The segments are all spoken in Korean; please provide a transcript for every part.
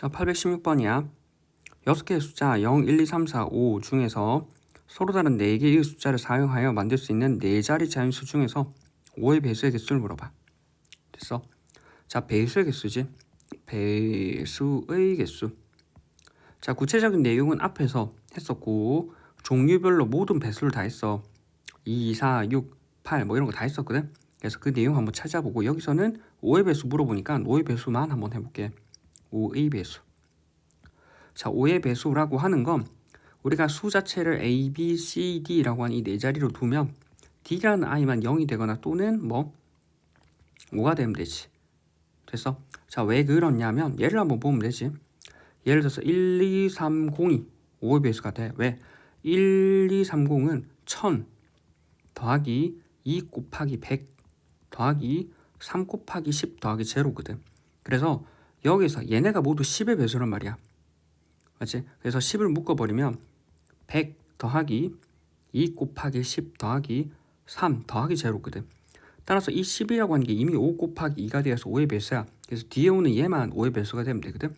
자, 816번이야. 6개의 숫자 0, 1, 2, 3, 4, 5 중에서 서로 다른 4개의 숫자를 사용하여 만들 수 있는 4자리 자연수 중에서 5의 배수의 개수를 물어봐. 됐어? 자, 배수의 개수지. 배수의 개수. 자, 구체적인 내용은 앞에서 했었고 종류별로 모든 배수를 다 했어. 2, 4, 6, 8 뭐 이런 거 다 했었거든. 그래서 그 내용 한번 찾아보고 여기서는 5의 배수 물어보니까 5의 배수만 한번 해볼게. 5의 배수. 자, 5의 배수라고 하는 건 우리가 수 자체를 A, B, C, D라고 하는 이 네 자리로 두면 D라는 아이만 0이 되거나 또는 뭐 5가 되면 되지. 됐어? 자, 왜 그러냐면 얘를 한번 보면 되지. 예를 들어서 1, 2, 3, 0이 5의 배수가 돼. 왜? 1, 2, 3, 0은 1000 더하기 2 곱하기 100 더하기 3 곱하기 10 더하기 0거든. 그래서 여기서 얘네가 모두 10의 배수란 말이야. 맞지? 그래서 10을 묶어버리면 100 더하기 2 곱하기 10 더하기 3 더하기 0거든. 따라서 이 10이라고 하는 게 이미 5 곱하기 2가 되어서 5의 배수야. 그래서 뒤에 오는 얘만 5의 배수가 되면 되거든.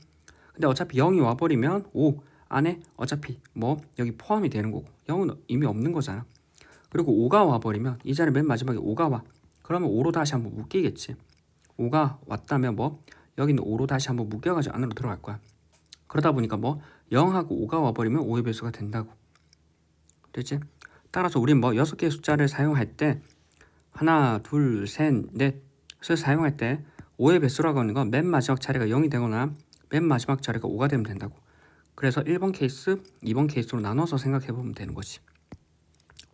근데 어차피 0이 와버리면 5 안에 어차피 뭐 여기 포함이 되는 거고 0은 이미 없는 거잖아. 그리고 5가 와버리면 이 자리 맨 마지막에 5가 와. 그러면 5로 다시 한번 묶이겠지. 5가 왔다면 뭐 여기는 5로 다시 한번 묶여가지고 안으로 들어갈 거야. 그러다 보니까 뭐 0하고 5가 와버리면 5의 배수가 된다고. 됐지? 따라서 우린 뭐 6개의 숫자를 사용할 때 하나, 둘, 셋, 넷을 사용할 때 5의 배수라고 하는 건 맨 마지막 자리가 0이 되거나 맨 마지막 자리가 5가 되면 된다고. 그래서 1번 케이스, 2번 케이스로 나눠서 생각해 보면 되는 거지.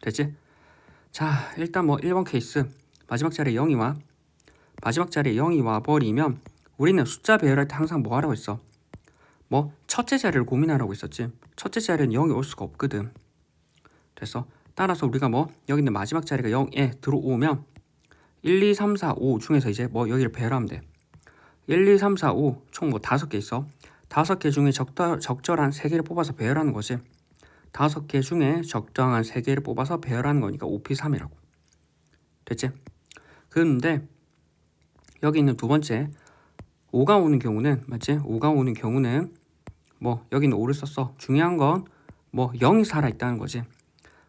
됐지? 자, 일단 뭐 1번 케이스 마지막 자리에 0이 와. 마지막 자리에 0이 와 버리면 우리는 숫자 배열할 때 항상 뭐 하라고 했어? 뭐 첫째 자리를 고민하라고 했었지. 첫째 자리는 0이 올 수가 없거든. 됐어? 따라서 우리가 뭐 여기 있는 마지막 자리가 0에 들어오면 1, 2, 3, 4, 5 중에서 이제 뭐 여기를 배열하면 돼. 1, 2, 3, 4, 5 총 뭐 다섯 개 있어. 다섯 개 중에 적절, 적절한 세 개를 뽑아서 배열하는 거지. 다섯 개 중에 적당한 세 개를 뽑아서 배열하는 거니까 5P3이라고. 됐지? 그런데 여기 있는 두 번째 5가 오는 경우는 맞지? 5가 오는 경우는 뭐 여기는 5를 썼어. 중요한 건 뭐 0이 살아 있다는 거지.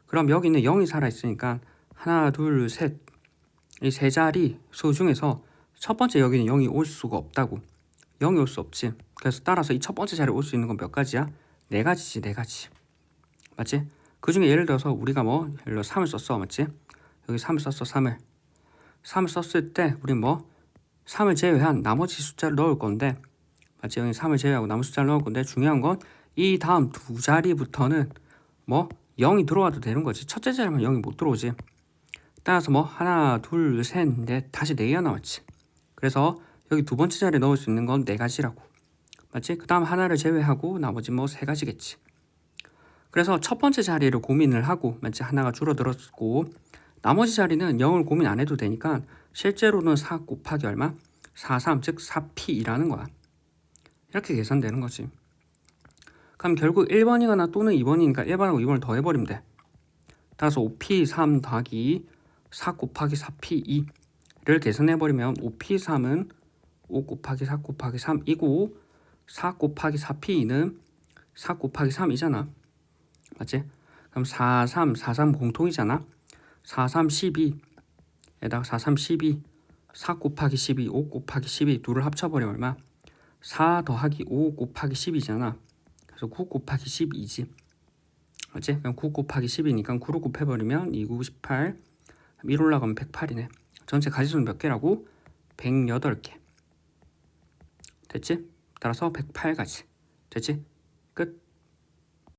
그럼 여기는 0이 살아 있으니까 하나, 둘, 셋. 이 세 자리 수 중에서 첫 번째 여기는 0이 올 수가 없다고. 0이 올 수 없지. 그래서 따라서 이 첫 번째 자리에 올 수 있는 건 몇 가지야? 네 가지지, 네 가지. 맞지? 그 중에 예를 들어서 우리가 뭐 예를 들어 3을 썼어. 맞지? 여기 3을 썼어. 3을. 3을 썼을 때 우리 뭐 3을 제외한 나머지 숫자를 넣을 건데 맞지? 여기 3을 제외하고 나머지 숫자를 넣을 건데 중요한 건 이 다음 두 자리부터는 뭐 0이 들어와도 되는 거지. 첫째 자리만 0이 못 들어오지. 따라서 뭐 하나, 둘, 셋, 넷 다시 네 개가 나왔지. 그래서 여기 두 번째 자리에 넣을 수 있는 건네 가지라고. 맞지? 그 다음 하나를 제외하고 나머지 뭐세 가지겠지. 그래서 첫 번째 자리를 고민을 하고 맞지? 하나가 줄어들었고 나머지 자리는 0을 고민 안 해도 되니까 실제로는 4 곱하기 얼마? 4, 3, 즉 4P이라는 거야. 이렇게 계산되는 거지. 그럼 결국 1번이거나 또는 2번이니까 1번하고 2번을 더해버리면 돼. 따라서 5P 3 더하기 4 곱하기 4P 2를 계산해버리면 5P 3은 5 곱하기 4 곱하기 3이고 4 곱하기 4P 2는 4 곱하기 3이잖아. 맞지? 그럼 4, 3, 4, 3 공통이잖아. 4, 3, 12 에다가 4, 3, 12 4 곱하기 12, 5 곱하기 12 둘을 합쳐버리면 얼마? 4 더하기 5 곱하기 10이잖아. 그래서 9 곱하기 12이지. 맞지? 그럼 9 곱하기 10이니까 9로 곱해버리면 2, 9, 18 1 올라가면 108이네. 전체 가지수는 몇 개라고? 108개. 됐지? 따라서 108가지. 됐지? 끝.